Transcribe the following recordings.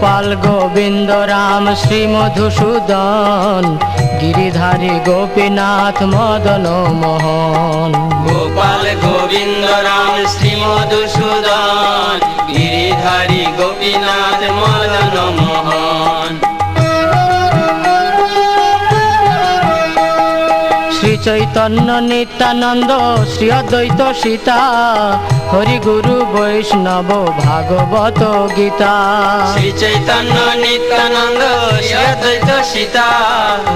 গোপাল গোবিন্দ রাম শ্রী মধুসূদন, গিরিধারী গোপীনাথ মদন মোহন। গোপাল গোবিন্দ রাম শ্রী মধুসূদন, গিরিধারী গোপীনাথ মদন মোহন। চৈতন্য নিত্যানন্দ শ্রী অদ্বৈত সীতা হরি গুরু বৈষ্ণব ভাগবত গীতা। শ্রী চৈতন্য নিত্যানন্দ শ্রী অদ্বৈত সীতা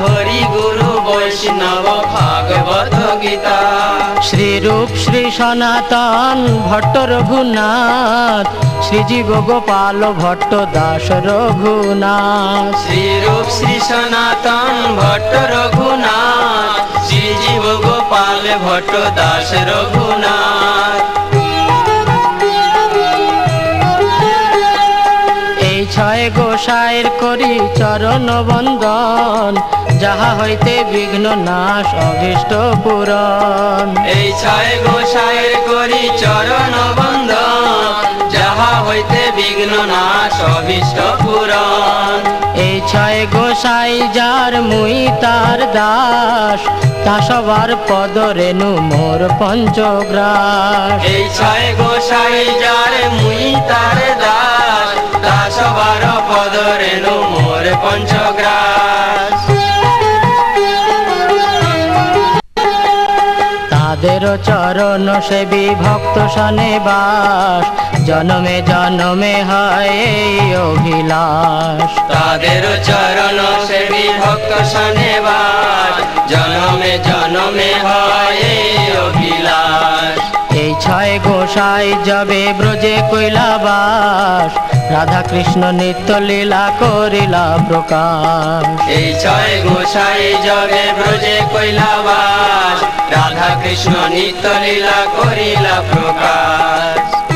হরি গুরু বৈষ্ণব ভাগবত গীতা। শ্রীরূপ শ্রী সনাতন ভট্ট রঘুনাথ শ্রীজীব গোপাল ভট্ট দাস রঘুনাথ। শ্রীরূপ শ্রী সনাতন ভট্ট রঘুনাথ শ্রীজীব গোপাল ভট্ট দাস রঘুনাথ এই ছয় গোসাইয়ের করি চরণ বন্দন যাহা হইতে বিঘ্ন নাশ অভীষ্ট পুরন এই ছয় গোসাইয়ের গোসাই যার মুই তার দাস, তা সবার পদ রেণু মোর পঞ্চগ্রাস। এই ছয় গোসাই যার মুই তার দাস, তা সবার পদ রেণু মোর পঞ্চগ্রাস। তাদের চরণ সে বিভক্ত সনে বাস জনমে জনমে হয় অভিলাষ। তাদের চরণ সে বিভক্ত শনে জনমে গোসাই যাবে ব্রজে কৈলাবাস। রাধা কৃষ্ণ নিত্য লীলা করিলা প্রকাশ। এই ছয় গোসাই যাবে ব্রজে কৈলাবাস। রাধা কৃষ্ণ নিত্য লীলা করিলা প্রকাশ।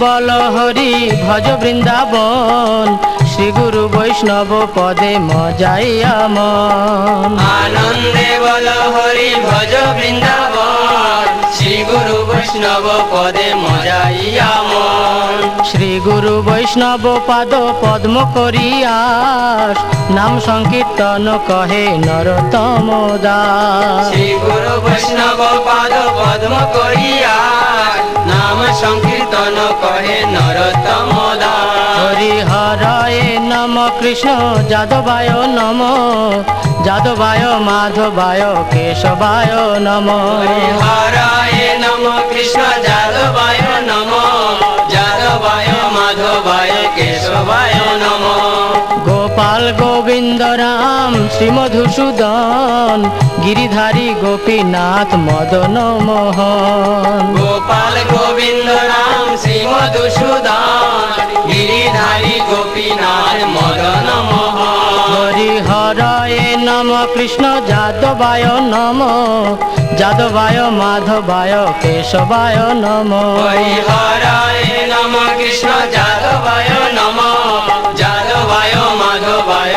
বল হরি ভজ বৃন্দাবন শ্রী গুরু বৈষ্ণব পদে মজাইয়া মন আনন্দে বল হরি ভজ বৃন্দাবন শ্রী গুরু বৈষ্ণব পদে মজাইয়া মন শ্রী গুরু বৈষ্ণব পাদ পদ্ম করিয়াস নাম সংকীর্তন কহে নরতম দাস শ্রী গুরু বৈষ্ণব পাদ পদ্ম করিয়া নাম সংকীর্তন কহে নরতম দাস হরি হরয়ে নম কৃষ্ণ যাদবায় নম। যাদবায় মাধবায় কেশবায় নম। হরায় নম কৃষ্ণ যাদবায় নম। যাদবায় মাধবায় কেশবায় নম। গোপাল গোবিন্দ রাম শ্রী মধুসূদন গিরিধারী গোপীনাথ মদন মোহন গোপাল শ্রী মধুসূদন গিরিধারী গোপীনাথ মদন মোহন। নম কৃষ্ণ যাদবায় নম যাদবায় মাধবায় কেশবায় নম। হরিহরায় নম কৃষ্ণ যাদবায় নম যাদবায় মাধবায়